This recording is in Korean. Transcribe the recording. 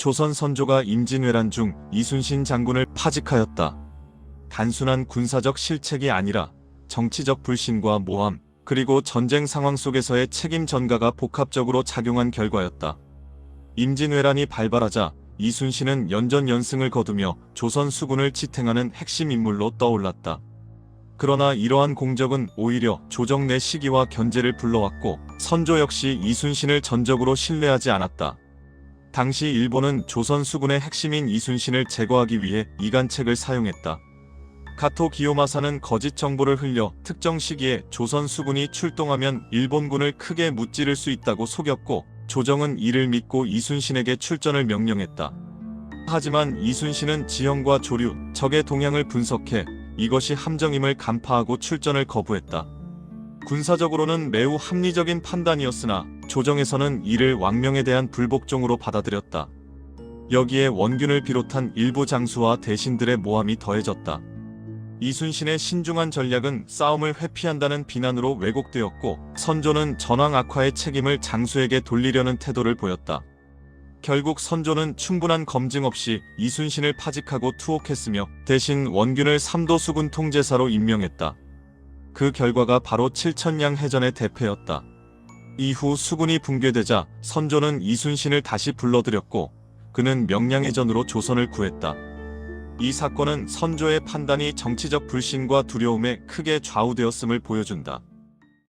조선 선조가 임진왜란 중 이순신 장군을 파직하였다. 단순한 군사적 실책이 아니라 정치적 불신과 모함, 그리고 전쟁 상황 속에서의 책임 전가가 복합적으로 작용한 결과였다. 임진왜란이 발발하자 이순신은 연전 연승을 거두며 조선 수군을 지탱하는 핵심 인물로 떠올랐다. 그러나 이러한 공적은 오히려 조정 내 시기와 견제를 불러왔고 선조 역시 이순신을 전적으로 신뢰하지 않았다. 당시 일본은 조선 수군의 핵심인 이순신을 제거하기 위해 이간책을 사용했다. 가토 기요마사는 거짓 정보를 흘려 특정 시기에 조선 수군이 출동하면 일본군을 크게 무찌를 수 있다고 속였고 조정은 이를 믿고 이순신에게 출전을 명령했다. 하지만 이순신은 지형과 조류, 적의 동향을 분석해 이것이 함정임을 간파하고 출전을 거부했다. 군사적으로는 매우 합리적인 판단이었으나 조정에서는 이를 왕명에 대한 불복종으로 받아들였다. 여기에 원균을 비롯한 일부 장수와 대신들의 모함이 더해졌다. 이순신의 신중한 전략은 싸움을 회피한다는 비난으로 왜곡되었고 선조는 전황 악화의 책임을 장수에게 돌리려는 태도를 보였다. 결국 선조는 충분한 검증 없이 이순신을 파직하고 투옥했으며 대신 원균을 삼도 수군 통제사로 임명했다. 그 결과가 바로 칠천량 해전의 대패였다. 이후 수군이 붕괴되자 선조는 이순신을 다시 불러들였고 그는 명량해전으로 조선을 구했다. 이 사건은 선조의 판단이 정치적 불신과 두려움에 크게 좌우되었음을 보여준다.